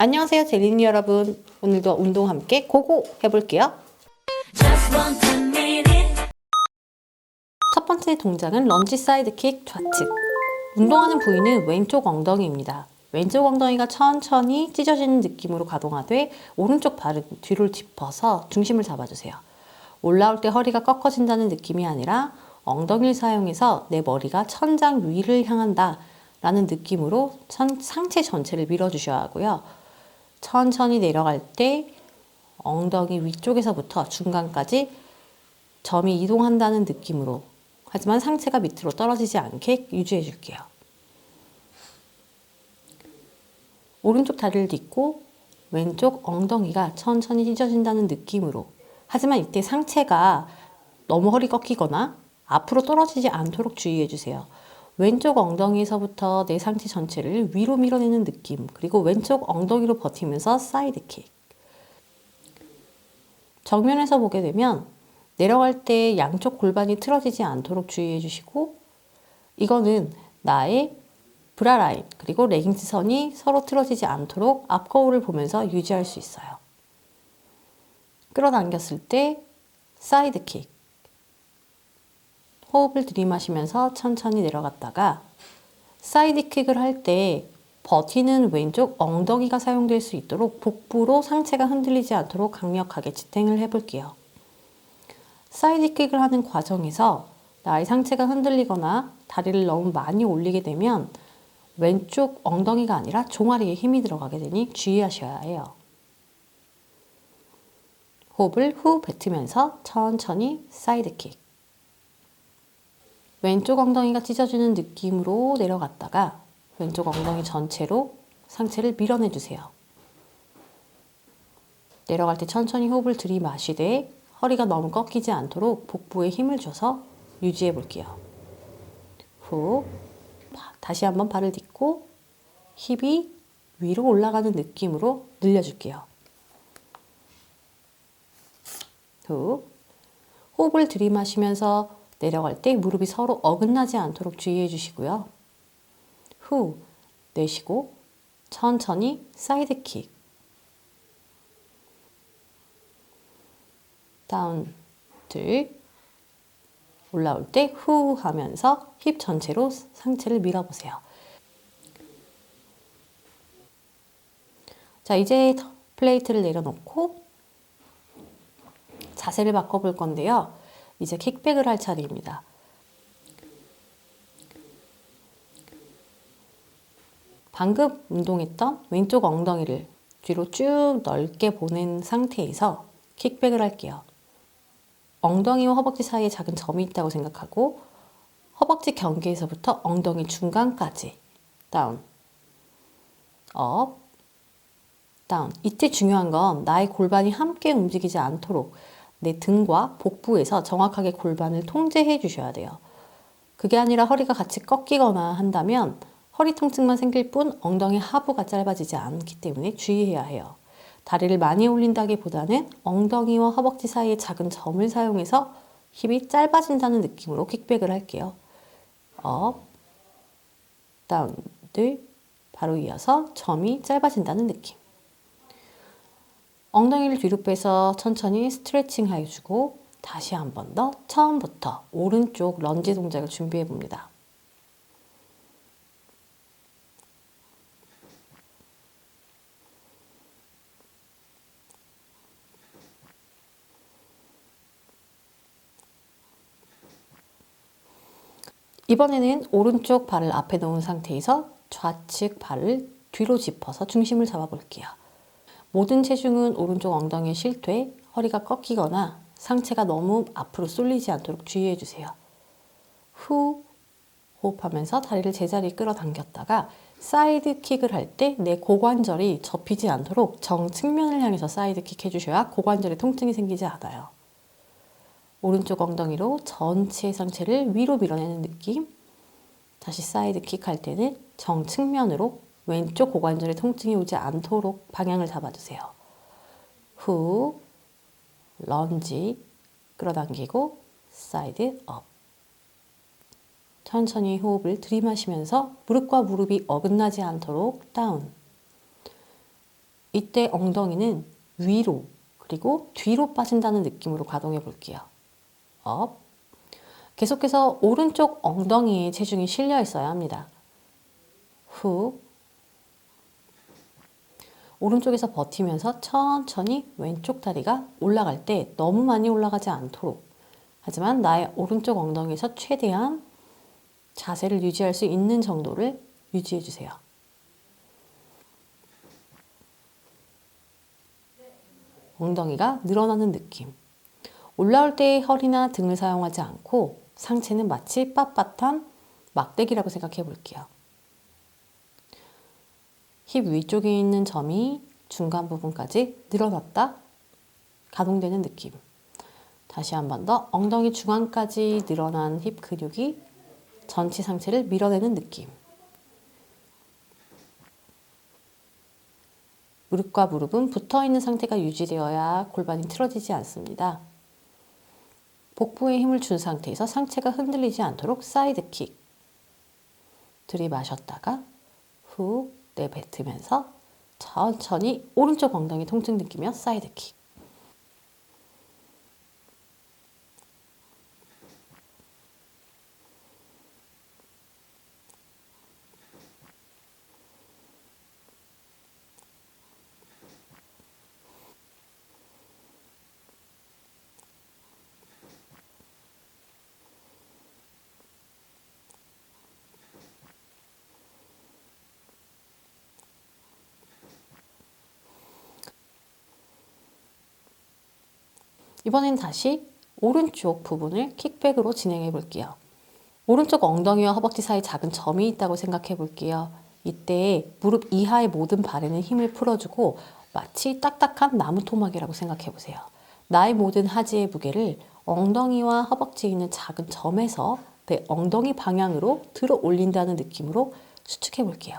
안녕하세요 젤리니 여러분. 오늘도 운동 함께 고고 해볼게요. 첫 번째 동작은 런지 사이드킥 좌측. 운동하는 부위는 왼쪽 엉덩이입니다. 왼쪽 엉덩이가 천천히 찢어지는 느낌으로 가동하되 오른쪽 발은 뒤로 짚어서 중심을 잡아주세요. 올라올 때 허리가 꺾어진다는 느낌이 아니라 엉덩이를 사용해서 내 머리가 천장 위를 향한다 라는 느낌으로 천- 상체 전체를 밀어주셔야 하고요 천천히 내려갈 때 엉덩이 위쪽에서부터 중간까지 점이 이동한다는 느낌으로 하지만 상체가 밑으로 떨어지지 않게 유지해 줄게요. 오른쪽 다리를 딛고 왼쪽 엉덩이가 천천히 찢어진다는 느낌으로 하지만 이때 상체가 너무 허리 꺾이거나 앞으로 떨어지지 않도록 주의해 주세요. 왼쪽 엉덩이에서부터 내 상체 전체를 위로 밀어내는 느낌 그리고 왼쪽 엉덩이로 버티면서 사이드킥 정면에서 보게 되면 내려갈 때 양쪽 골반이 틀어지지 않도록 주의해 주시고 이거는 나의 브라 라인 그리고 레깅스 선이 서로 틀어지지 않도록 앞 거울을 보면서 유지할 수 있어요. 끌어당겼을 때 사이드킥 호흡을 들이마시면서 천천히 내려갔다가 사이드킥을 할 때 버티는 왼쪽 엉덩이가 사용될 수 있도록 복부로 상체가 흔들리지 않도록 강력하게 지탱을 해볼게요. 사이드킥을 하는 과정에서 나의 상체가 흔들리거나 다리를 너무 많이 올리게 되면 왼쪽 엉덩이가 아니라 종아리에 힘이 들어가게 되니 주의하셔야 해요. 호흡을 후 뱉으면서 천천히 사이드킥. 왼쪽 엉덩이가 찢어지는 느낌으로 내려갔다가 왼쪽 엉덩이 전체로 상체를 밀어내 주세요. 내려갈 때 천천히 호흡을 들이마시되 허리가 너무 꺾이지 않도록 복부에 힘을 줘서 유지해 볼게요. 후 바- 다시 한번 발을 딛고 힙이 위로 올라가는 느낌으로 늘려줄게요. 후 호흡을 들이마시면서 내려갈 때 무릎이 서로 어긋나지 않도록 주의해 주시고요. 후 내쉬고 천천히 사이드킥 다운 둘 올라올 때 후 하면서 힙 전체로 상체를 밀어보세요. 자 이제 플레이트를 내려놓고 자세를 바꿔볼 건데요. 이제 킥백을 할 차례입니다. 방금 운동했던 왼쪽 엉덩이를 뒤로 쭉 넓게 보낸 상태에서 킥백을 할게요. 엉덩이와 허벅지 사이에 작은 점이 있다고 생각하고 허벅지 경계에서부터 엉덩이 중간까지 다운, 업, 다운. 이때 중요한 건 나의 골반이 함께 움직이지 않도록 내 등과 복부에서 정확하게 골반을 통제해 주셔야 돼요. 그게 아니라 허리가 같이 꺾이거나 한다면 허리 통증만 생길 뿐 엉덩이 하부가 짧아지지 않기 때문에 주의해야 해요. 다리를 많이 올린다기보다는 엉덩이와 허벅지 사이에 작은 점을 사용해서 힙이 짧아진다는 느낌으로 킥백을 할게요. 업, 다운, 둘, 바로 이어서 점이 짧아진다는 느낌. 엉덩이를 뒤로 빼서 천천히 스트레칭 해주고 다시 한 번 더 처음부터 오른쪽 런지 동작을 준비해 봅니다. 이번에는 오른쪽 발을 앞에 놓은 상태에서 좌측 발을 뒤로 짚어서 중심을 잡아 볼게요. 모든 체중은 오른쪽 엉덩이에 실돼 허리가 꺾이거나 상체가 너무 앞으로 쏠리지 않도록 주의해 주세요. 후 호흡하면서 다리를 제자리에 끌어당겼다가 사이드 킥을 할 때 내 고관절이 접히지 않도록 정 측면을 향해서 사이드 킥 해주셔야 고관절에 통증이 생기지 않아요. 오른쪽 엉덩이로 전체 상체를 위로 밀어내는 느낌. 다시 사이드 킥 할 때는 정 측면으로 왼쪽 고관절에 통증이 오지 않도록 방향을 잡아주세요. 후, 런지, 끌어당기고 사이드 업. 천천히 호흡을 들이마시면서 무릎과 무릎이 어긋나지 않도록 다운. 이때 엉덩이는 위로 그리고 뒤로 빠진다는 느낌으로 가동해 볼게요. 업. 계속해서 오른쪽 엉덩이에 체중이 실려 있어야 합니다. 후. 오른쪽에서 버티면서 천천히 왼쪽 다리가 올라갈 때 너무 많이 올라가지 않도록 하지만 나의 오른쪽 엉덩이에서 최대한 자세를 유지할 수 있는 정도를 유지해 주세요. 엉덩이가 늘어나는 느낌. 올라올 때 허리나 등을 사용하지 않고 상체는 마치 빳빳한 막대기라고 생각해 볼게요. 힙 위쪽에 있는 점이 중간 부분까지 늘어났다 가동되는 느낌. 다시 한 번 더 엉덩이 중앙까지 늘어난 힙 근육이 전체 상체를 밀어내는 느낌. 무릎과 무릎은 붙어 있는 상태가 유지되어야 골반이 틀어지지 않습니다. 복부에 힘을 준 상태에서 상체가 흔들리지 않도록 사이드 킥. 들이마셨다가 후 내뱉으면서 천천히 오른쪽 엉덩이 통증 느끼며 사이드 킥. 이번엔 다시 오른쪽 부분을 킥백으로 진행해 볼게요. 오른쪽 엉덩이와 허벅지 사이 작은 점이 있다고 생각해 볼게요. 이때 무릎 이하의 모든 발에는 힘을 풀어주고 마치 딱딱한 나무 토막이라고 생각해 보세요. 나의 모든 하지의 무게를 엉덩이와 허벅지에 있는 작은 점에서 내 엉덩이 방향으로 들어 올린다는 느낌으로 수축해 볼게요.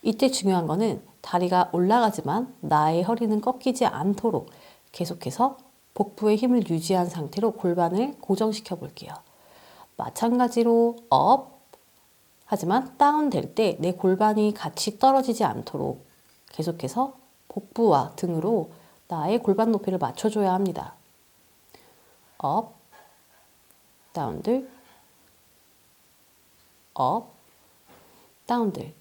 이때 중요한 거는 다리가 올라가지만 나의 허리는 꺾이지 않도록 계속해서 복부의 힘을 유지한 상태로 골반을 고정시켜 볼게요. 마찬가지로 업 하지만 다운 될 때 내 골반이 같이 떨어지지 않도록 계속해서 복부와 등으로 나의 골반 높이를 맞춰줘야 합니다. 업, 다운들, 업, 다운들.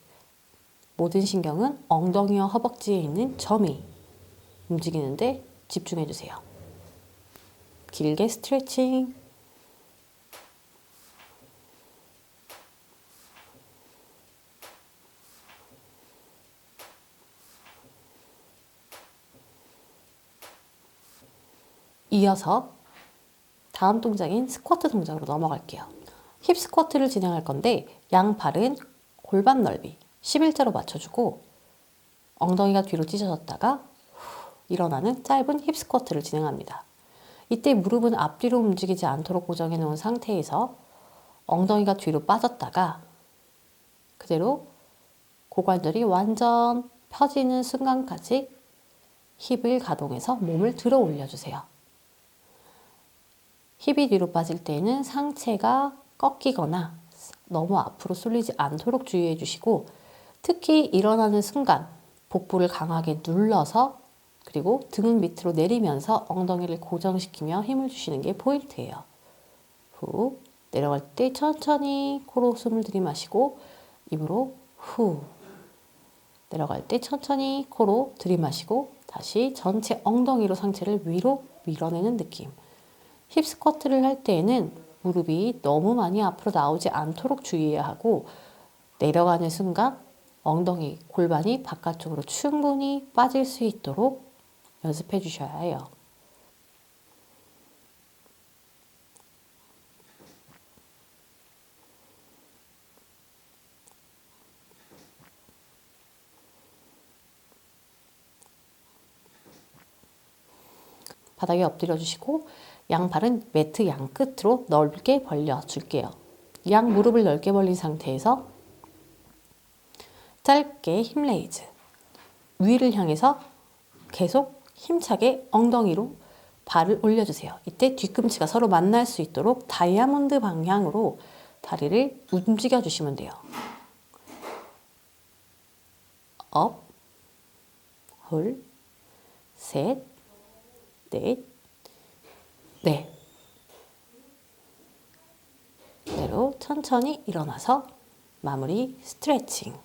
모든 신경은 엉덩이와 허벅지에 있는 점이 움직이는데 집중해 주세요. 길게 스트레칭. 이어서 다음 동작인 스쿼트 동작으로 넘어갈게요. 힙 스쿼트를 진행할 건데 양 발은 골반 넓이 11자로 맞춰주고 엉덩이가 뒤로 찢어졌다가 후, 일어나는 짧은 힙 스쿼트를 진행합니다. 이때 무릎은 앞뒤로 움직이지 않도록 고정해 놓은 상태에서 엉덩이가 뒤로 빠졌다가 그대로 고관절이 완전 펴지는 순간까지 힙을 가동해서 몸을 들어 올려주세요. 힙이 뒤로 빠질 때에는 상체가 꺾이거나 너무 앞으로 쏠리지 않도록 주의해 주시고 특히 일어나는 순간 복부를 강하게 눌러서 그리고 등은 밑으로 내리면서 엉덩이를 고정시키며 힘을 주시는 게 포인트예요. 후 내려갈 때 천천히 코로 숨을 들이마시고 입으로 후 내려갈 때 천천히 코로 들이마시고 다시 전체 엉덩이로 상체를 위로 밀어내는 느낌. 힙 스쿼트를 할 때에는 무릎이 너무 많이 앞으로 나오지 않도록 주의해야 하고 내려가는 순간 엉덩이, 골반이 바깥쪽으로 충분히 빠질 수 있도록 연습해 주셔야 해요. 바닥에 엎드려 주시고 양발은 매트 양 끝으로 넓게 벌려 줄게요. 양 무릎을 넓게 벌린 상태에서 짧게 힙 레이즈. 위를 향해서 계속 힘차게 엉덩이로 발을 올려주세요. 이때 뒤꿈치가 서로 만날 수 있도록 다이아몬드 방향으로 다리를 움직여 주시면 돼요. 업, 둘, 셋, 넷, 네. 그대로 천천히 일어나서 마무리 스트레칭.